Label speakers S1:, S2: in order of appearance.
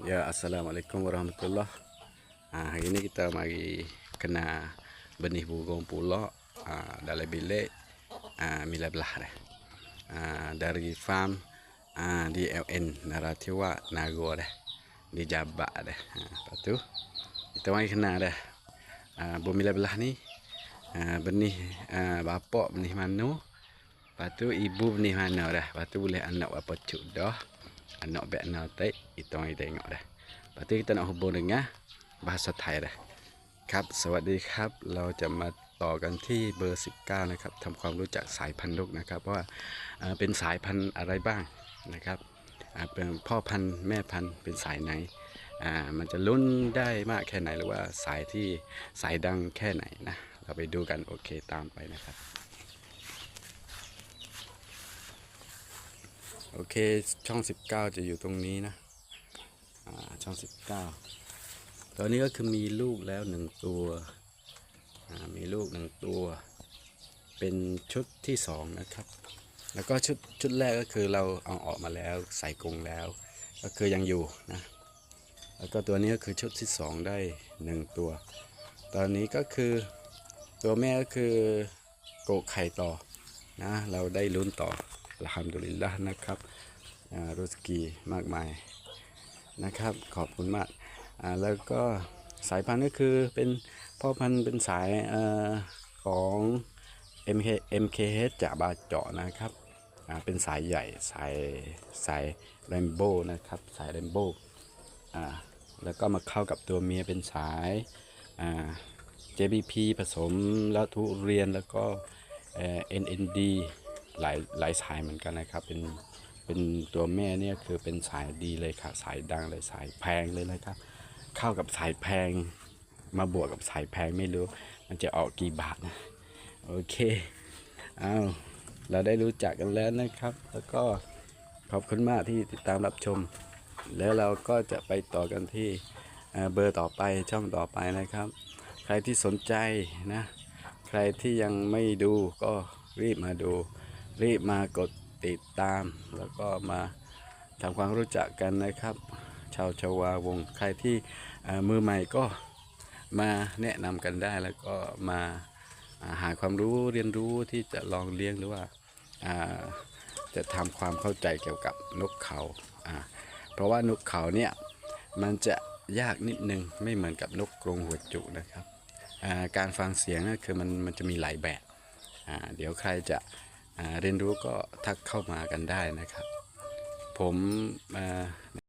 S1: Ya, Assalamualaikum warahmatullahi ah, Hari ini kita mari kena benih burung pulak ah, dalam bilik ah, Mila belah dah. Ah, dari farm ah, di LN Naratiwa Nago dah. Di Jabak dah. Ah, lepas tu kita mari kena dah. Ah, burung Mila belah ni ah, benih ah, bapak benih mana Lepas tu ibu benih mana dah. Lepas tu boleh anak berapa cuk dah. Anak bet anak tak. Itu yang kita tengok dah. Lepas tu kita nak hubung dengan bahasa ไทยเด้อครับ สวัสดีครับ เราจะมาต่อกันที่เบอร์ 19 นะครับทำความรู้จักสายพันธุ์นกนะครับว่าเอ่อเป็นสายพันธุ์อะไรบ้างนะครับเป็นพ่อพันธุ์แม่พันธุ์เป็นสายไหนมันจะลุ้นได้มากแค่ไหนหรือว่าสายที่สายดังแค่ไหนนะ เราไปดูกันโอเคตามไปนะครับ อเคช่อง 19 จะอยู่ตรงนี้นะอ่าช่อง 19 ตอนนี้ก็คือมีลูกแล้วหนึ่งตัวมีลูกหนึ่งตัว เป็นชุดที่สองนะครับ แล้วก็ชุดชุดแรกก็คือเราเอาออกมาแล้วใส่กรงแล้ว ก็คือยังอยู่นะแล้วก็ตัวนี้ก็คือชุดที่สองได้หนึ่งตัว ตอนนี้ก็คือตัวแม่ก็คือโกไข่ต่อนะเราได้ลุ้นต่อ อัลฮัมดุลิลละนะครับรุสกีมากมายนะครับ ขอบคุณมากแล้วก็สายพันธุ์ก็คือเป็นพ่อพันธุ์เป็นสายอของ MK MKH จากบาเจาะนะครับเป็นสายใหญ่สายสายเรนโบ้นะครับสายเรนโบอ่าแล้วก็มาเข้ากับตัวเมียเป็นสายา JBP ผสมแล้วทุเรียนแล้วก็ NND หลายหลายสายเหมือนกันนะครับ เป็นเป็นตัวแม่เนี่ยคือเป็นสายดีเลยครับสายดังเลยสายแพงเลยนะครับ เข้ากับสายแพงมาบวกกับสายแพงไม่รู้ มันจะออกกี่บาทนะ โอเคเอาเราได้รู้จักกันแล้วนะครับ แล้วก็ขอบคุณมากที่ติดตามรับชม แล้วเราก็จะไปต่อกันที่เบอร์ต่อไปช่องต่อไปนะครับ ใครที่สนใจนะ ใครที่ยังไม่ดูก็รีบมาดู รีบมากดติดตาม แล้วก็มาทำความรู้จักกันนะครับ ชาวชาวาวงใครที่มือใหม่ก็มาแนะนำกันได้แล้วก็มาหาความรู้เรียนรู้ที่จะลองเลี้ยงหรือว่าาจะทำความเข้าใจเกี่ยวกับนกเขาาเพราะว่านกเขาเนี่ยมันจะยากนิดนึงไม่เหมือนกับนกกรงหัวจุนะครับาการฟังเสียงก็คือมันมันจะมีหลายแบบ เดี๋ยวใครจะ เรียนรู้ก็ทักเข้ามากันได้นะครับ ผมอ่า